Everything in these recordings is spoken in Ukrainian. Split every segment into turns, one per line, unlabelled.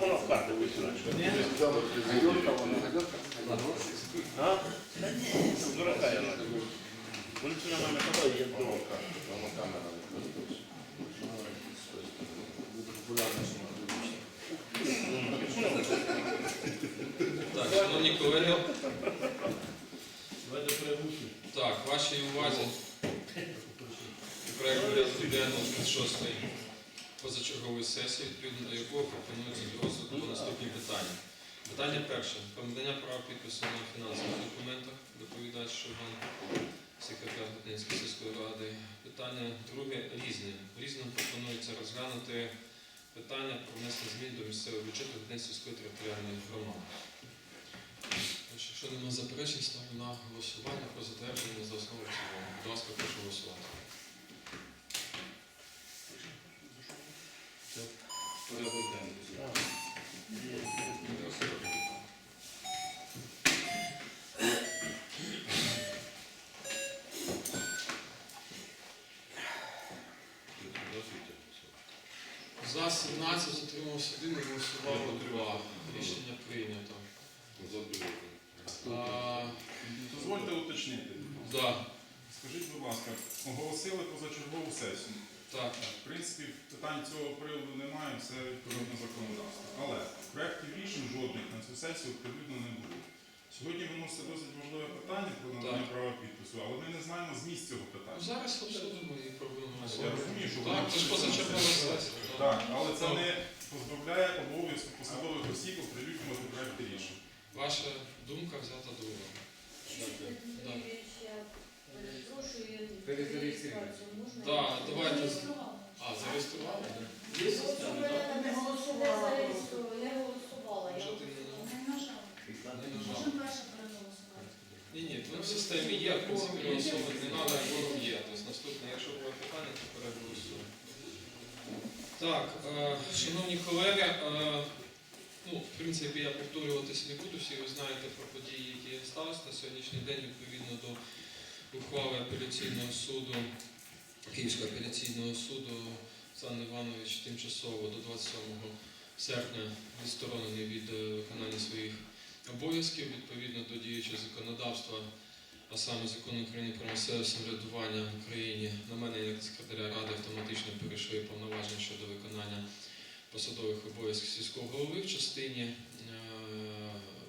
Воно в карти висіло. А? Дурака я надо. Вони все на мене казали, я дурака.
Так, шановні колеги, так, вашій увазі проект порядку денного з шостої позачергової сесії, відповідно до якого пропонується розгляду наступні питання. Питання перше. Про надання права підпису на фінансових документах. Доповідач Шуган, секретар Гатинської сільської ради. Питання друге різне. Різним пропонується розглянути питання про внесення змін до місцевого бюджету Гатинської територіальної громади. Тож, Якщо нема заперечень, ставлю на голосування про затвердження за основу цілому. Будь ласка, прошу голосувати. Порядок денний. За 17 затримався один, не голосувало два. Рішення прийнято. А,
Дозвольте уточнити.
Да,
Скажіть, будь ласка, оголосили позачергову сесію.
так.
В принципі, питань цього приводу немає, все відповідно законодавство. Але проєктів рішень жодних на цю сесію відповідно не було. Сьогодні виноситься досить важливе питання про надання
Так.
права підпису, але ми не знаємо зміст цього
Ну,
питання.
зараз обсудимо і проблему.
Я розумію, що
Так, це ж позачергова сесія.
Так, але це
Ну.
не позбавляє обов'язку посадових осіб оприлюднювати проєкти рішень.
Ваша думка взята до уваги.
Дмитрий
Да.
Перепрошую,
давайте. А, зареєстрували? да?
Просто я не голосувала.
Ні, ні, в системі є, в принципі, голосувати не треба, ворог є. Наступне, якщо буде питання, то переголосуємо. Так, шановні колеги, е, ну, в принципі, я повторюватися не буду, всі ви знаєте про події, які сталися на сьогоднішній день, відповідно до ухвали апеляційного суду, Київського апеляційного суду, Сан Іванович тимчасово до 27 серпня відсторонений від е, виконання своїх обов'язків відповідно до діючого законодавства, а саме закону України про місцеве самоврядування в Україні, на мене як секретаря ради автоматично перейшли повноваження щодо виконання посадових обов'язків сільського голови в частині е,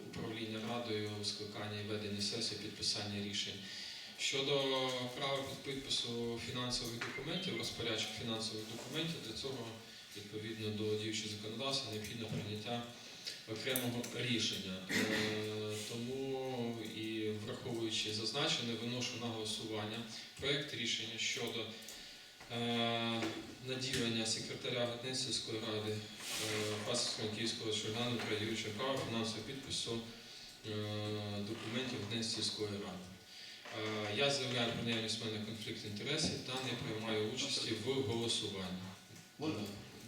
управління радою, скликання і ведення сесії, підписання рішень. Щодо права під підпису фінансових документів, розпорядчих фінансових документів, для цього відповідно до діючого законодавства необхідно прийняття окремого рішення. Е, Тому і враховуючи зазначене, виношу на голосування проєкт рішення щодо е, наділення секретаря Гатинської ради Фасівського Київського Шергану Юрійовича права фінансового підпису е, документів Гатинської ради. Е, Я заявляю про наявність в мене конфлікт інтересів та не приймаю участі в голосуванні.
Можна?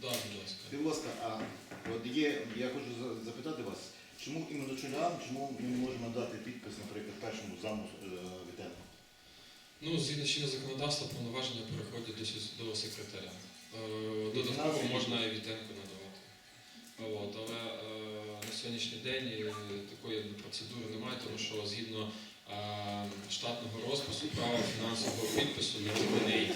Да, будь ласка.
Будь ласка, а от є, я хочу запитати вас, чому іменно чоловікам, чому ми не можемо дати підпис, наприклад, першому заму е, Вітенку?
Ну, згідно чинного законодавства, повноваження переходять до, до секретаря. Е, Додатково можна і відтенку надавати. От, але е, на сьогоднішній день е, такої процедури немає, тому що згідно е, штатного розпису права фінансового підпису наділений е,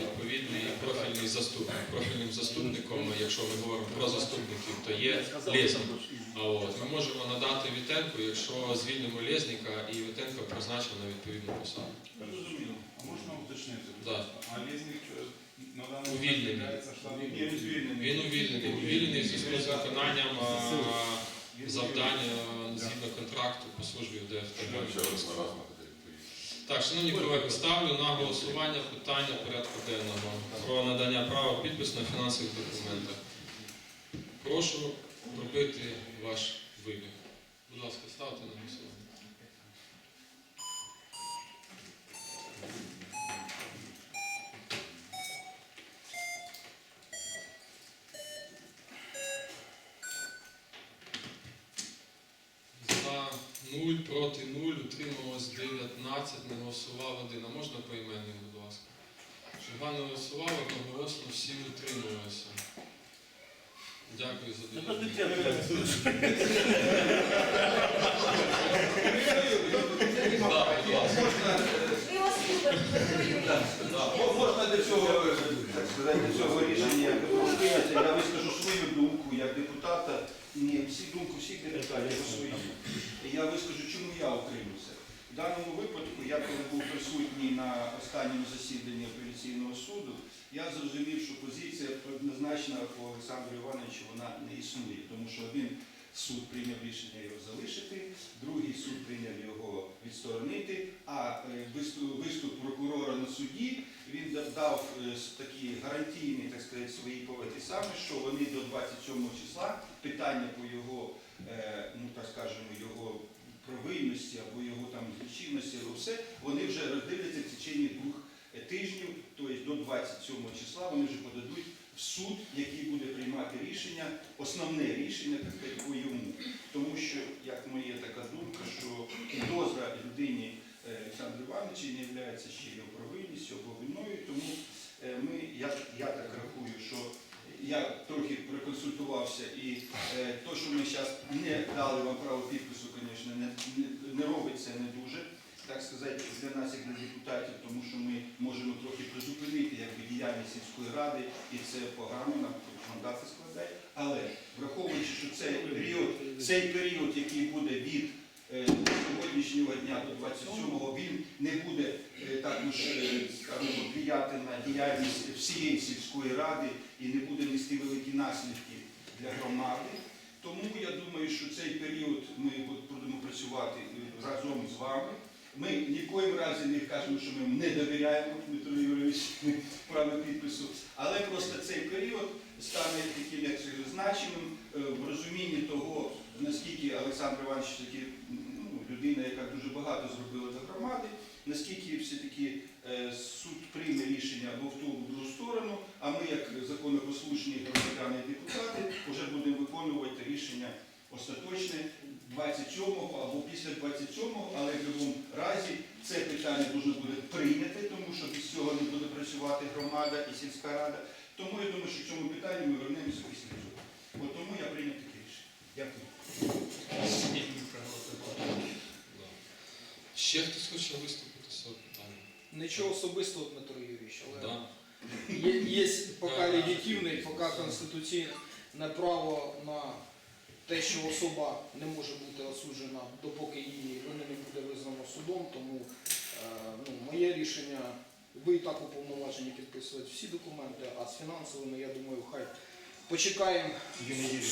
відповідний профільний заступник. Профільним заступником, якщо ми говоримо про заступників, то є от ми можемо надати Вітенку, якщо звільнимо Лєзника і Вітенко призначено на відповідну посаду.
Зрозуміло. А можна уточнити?
Да.
А Лєзнік е, на даний
Увільнений.
він
увільнений. Увільнений зв'язку з виконанням завдання згідно контракту по службі в ДФТ. Так, шановні колеги, ставлю на голосування питання порядку денного про надання права підпису на фінансових документах. Прошу робити ваш вибір. Будь ласка, ставте на голосування. За За 0, проти 0, утрималось 19, не голосував один. А можна поіменник, будь ласка? Щоб не голосували, одноголосно всі утрималися. Дякую за
Ну,
довіру.
Можна до цього, рішення прийняти. Я вискажу свою думку як депутата. Ні, всі думку всіх депутатів по своїй. І Я вискажу, чому я утримався. В даному випадку, я коли був присутній на останньому засіданні апеляційного суду, я зрозумів, що позиція однозначна по Олександру Івановичу вона не існує, тому що один суд прийняв рішення його залишити, другий суд прийняв його відсторонити, а е, виступ, прокурора на суді він дав е, такі гарантійні, так сказати, свої поети саме, що вони до 27 числа питання по його, е, ну так скажемо, його провинності або його там злочинності, або все, вони вже роздивляться в течение двох е, тижнів, тобто до 27 числа вони вже подадуть в суд, який буде приймати рішення, основне рішення так по йому. Тому що, як моя така думка, що підозра людині е, Олександру Івановичу не є ще його провинністю або виною, тому е, ми, я, я так рахую, що я трохи проконсультувався і е, то, що ми зараз не дали вам право підпису, звісно, не, не, не робить не дуже, так сказати, для нас, як для депутатів, тому що ми можемо трохи призупинити якби, діяльність сільської ради, і це погано нам мандати складає. Але враховуючи, що цей період, цей період, який буде від е, сьогоднішнього дня до 27-го, він не буде е, також, е, скажімо, впливати на діяльність всієї сільської ради і не буде нести великі наслідки для громади. Тому я думаю, що цей період ми будемо працювати разом з вами. Ми ні в коїм разі не кажемо, що ми не довіряємо Дмитру Юрійовичу право підпису, але просто цей період стане таким як значимим е, в розумінні того, наскільки Олександр Іванович таки ну, людина, яка дуже багато зробила для громади, наскільки все-таки е, суд прийме рішення або в ту або в другу сторону, а ми, як законопослушні громадяни і депутати, виконувати рішення остаточне 27-го або після 27-го, але в будь-якому разі це питання дуже буде прийняте, тому що без цього не буде працювати громада і сільська рада. Тому я думаю, що в цьому питанні ми вернемося після цього. От тому я прийняв таке рішення. Дякую.
Ще хтось хоче виступити з цього питання?
Нічого особистого, Дмитро Юрійович, але
Да.
є, є поки легітимне, поки конституційне право на те, що особа не може бути осуджена, допоки її вини не буде визнано судом. Тому е, ну, моє рішення, ви і так уповноважені підписувати всі документи, а з фінансовими, я думаю, хай почекаємо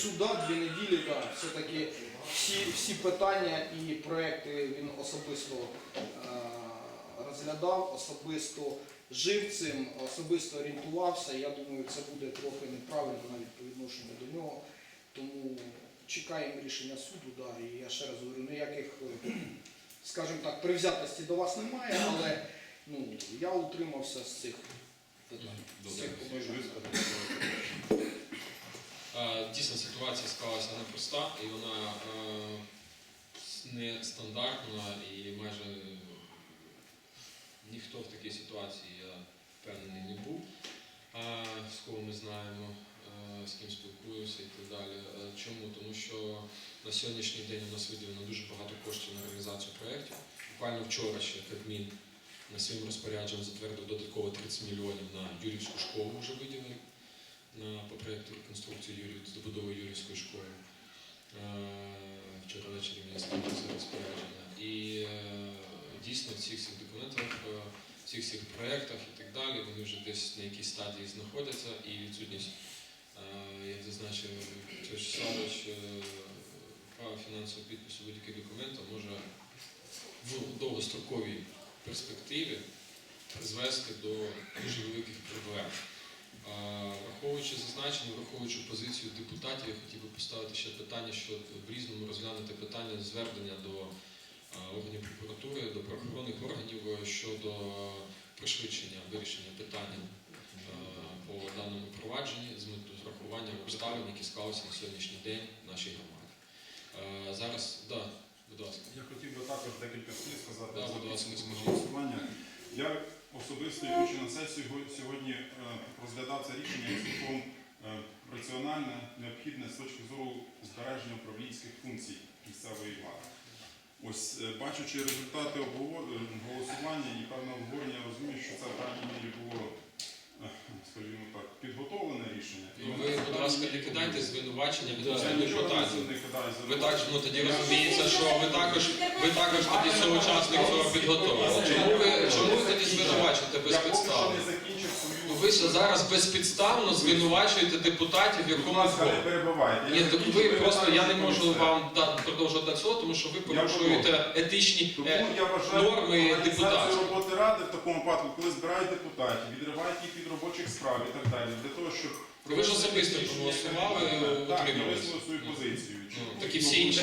суда дві неділі, да, все-таки всі, всі питання і проекти він особисто е, розглядав, особисто жив цим, особисто орієнтувався. Я думаю, це буде трохи неправильно навіть по відношенню до нього. Тому чекаємо рішення суду. Да, і я ще раз говорю, ніяких, скажімо так, привзятості до вас немає, але ну, я утримався з цих питань. з цих побажань.
Е, Дійсно, ситуація склалася непроста і вона е, нестандартна і майже ніхто в такій ситуації, я впевнений, не був. Е, З кого ми знаємо, з ким спілкуюся і так далі. Чому? Тому що на сьогоднішній день у нас виділено дуже багато коштів на реалізацію проєктів. Буквально вчора ще Кабмін на своїм розпорядженням затвердив додатково 30 мільйонів на Юрівську школу вже виділили на по проєкту реконструкції Юрів, здобудови Юрівської школи. Вчора ввечері мені це розпорядження. І е, дійсно в цих всіх документах, е, в цих всіх проєктах і так далі, вони вже десь на якійсь стадії знаходяться і відсутність, е, як зазначив Савич, е, права фінансового підпису будь-яких документів може в довгостроковій перспективі призвести до дуже великих проблем. Враховуючи зазначене, враховуючи позицію депутатів, я хотів би поставити ще питання, що в різному розглянути питання звернення до органів прокуратури, до правоохоронних органів е, щодо пришвидшення вирішення питання е, по даному провадженні з метою з врахуванням обставин, які склалися на сьогоднішній день в нашій громаді. Е, Зараз, да, ласка.
Я хотів би також декілька слів сказати
Да,
за
ласка,
голосування. Я особисто йдучи на сесію сьогодні е, розглядав це рішення цілком е, раціональне, необхідне з точки зору збереження управлінських функцій місцевої влади. Ось е, бачучи результати е, голосування і певне обговорення, я розумію, що це в певній мірі було, е, скажімо так, підготовлене рішення. І
Ну, ви, будь ласка, не кидайте звинувачення відносно депутатів. Ви так, ну тоді розумієте, що ви також, ви також тоді соучасник цього підготовлення. Чому ви, чому ви тоді звинувачуєте
Я поки що
безпідставно?
не закінчив свою
Ну, Ви зараз безпідставно звинувачуєте депутатів в
Будь ласка, не. Я
Ні, так ви просто я не можу вам продовжувати до цього, тому що ви порушуєте етичні
Тому
е,
я вважаю
норми
організацію
депутатів.
роботи ради в такому випадку, коли збирають депутатів, відривають їх від робочих справ і так далі, для того, щоб
Ви ж особисто проголосували,
Так, я висловив свою позицію.
Ну, так і всі інші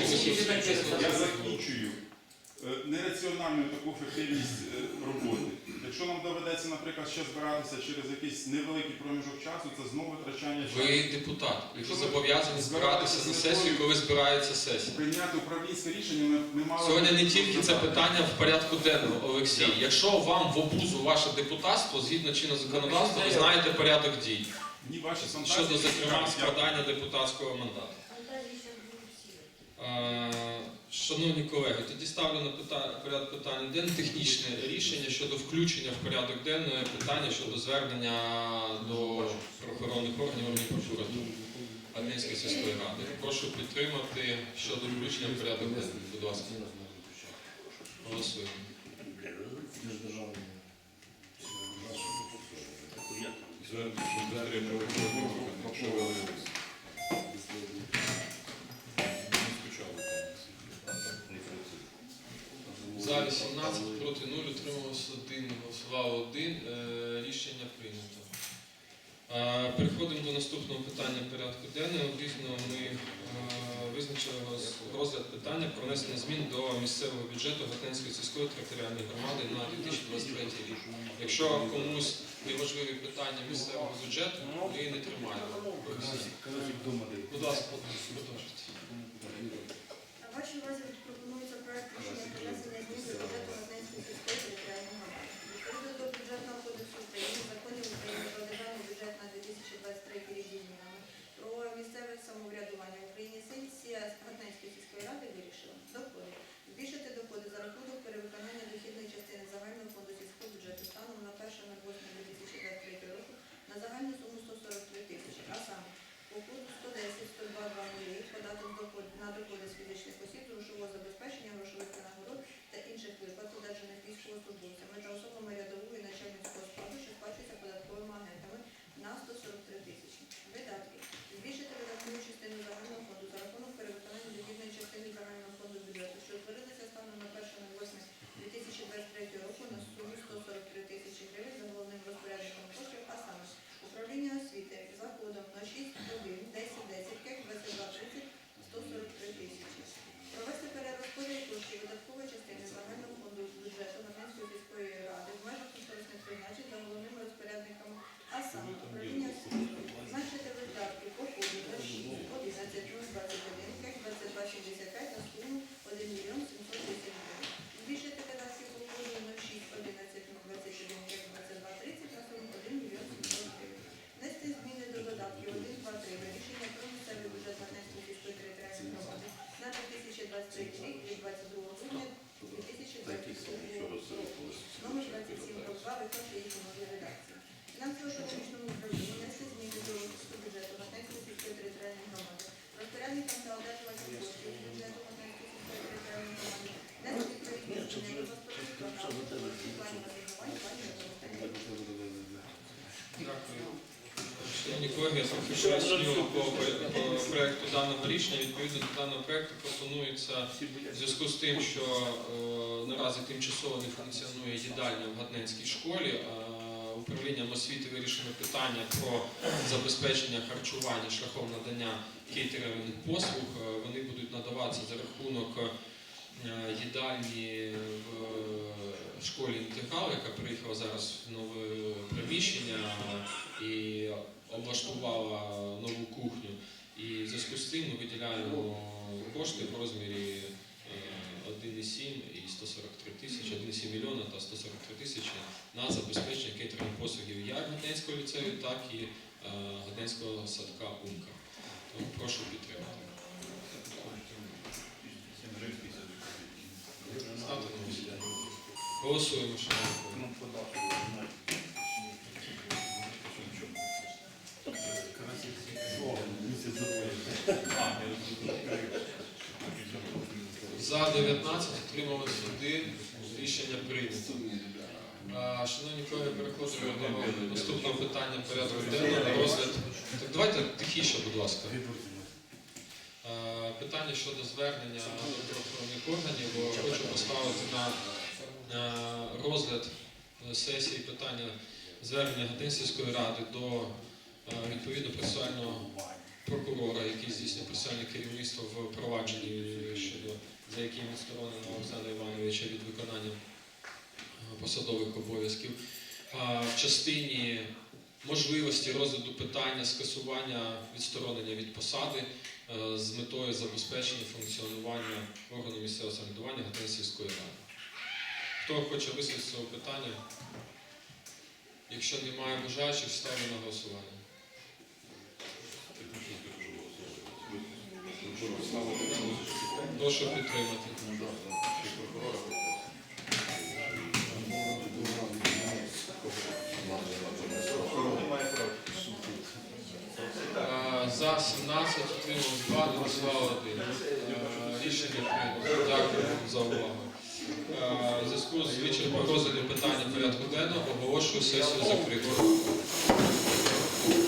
Я закінчую е, нераціональну таку ефективність е, роботи. Якщо нам доведеться, наприклад, ще збиратися через якийсь невеликий проміжок часу, це знову витрачання часу.
Ви депутат, і ви зобов'язані збиратися на сесію, коли збирається сесія.
Прийняти управлінське рішення ми, ми мали
Сьогодні не тільки це питання в порядку денному, Олексій. Якщо вам в обузу ваше депутатство, згідно чинного законодавства, ви знаєте порядок дій
Ні, ваші фантазії.
щодо, зокрема, складання депутатського мандату. Шановні колеги, тоді ставлю на питання, порядок питання денне технічне рішення щодо включення в порядок денний питання щодо звернення до правоохоронних органів прокуратури Адненської сільської ради. Прошу підтримати щодо включення в порядок денний. Будь ласка, голосуємо. За 18 проти 0, утрималося 1, голосувало 1. Е, Рішення прийнято. Е, Переходимо до наступного питання порядку денного. Дійсно, ми е, визначили роз- розгляд питання про внесення змін до місцевого бюджету Гатенської сільської територіальної громади на 2023 рік. Якщо комусь є важливі питання місцевого бюджету, ми не тримаємо. Будь ласка, продовжуйте. Шановні колеги, я по, по проекту даного рішення. Відповідно до даного проекту пропонується в зв'язку з тим, що е, наразі тимчасово не функціонує їдальня в Гатненській школі. е, Управлінням освіти вирішено питання про забезпечення харчування шляхом надання кейтерингових послуг. Е, Вони будуть надаватися за рахунок е, їдальні школі інтеграл, яка приїхала зараз в нове приміщення і облаштувала нову кухню. І в зв'язку з цим ми виділяємо кошти в розмірі е, 1,7 і 143 тисячі, 1,7 мільйона та 143 тисячі на забезпечення кейтерних послугів як Гатенського ліцею, так і е, Гатенського садка Умка. Тому прошу підтримати. Ставте на голосування. Голосуємо, шановні колеги. За 19 отримали суди. Рішення прийнято. Шановні колеги, переходимо до наступного питання порядку денного на розгляд. Так давайте тихіше, будь ласка. Питання щодо звернення до правоохоронних органів. Бо Хочу поставити на розгляд е, сесії питання звернення Гатинської ради до е, відповідно процесуального прокурора, який здійснює процесуальне керівництво в провадженні щодо за яким відсторонено Олександра Івановича від виконання е, посадових обов'язків. В частині можливості розгляду питання скасування відсторонення від посади е, з метою забезпечення функціонування органу місцевого самоврядування Гатинської ради. Хто хоче висловити цього питання? Якщо немає бажаючих, ставлю на голосування. Прошу підтримати. За 17 отримав 2, не 1. Е, Рішення прийнято. Дякую за увагу. Е, зв'язку з вичерпом розгляду питання порядку денного оголошую сесію закритою.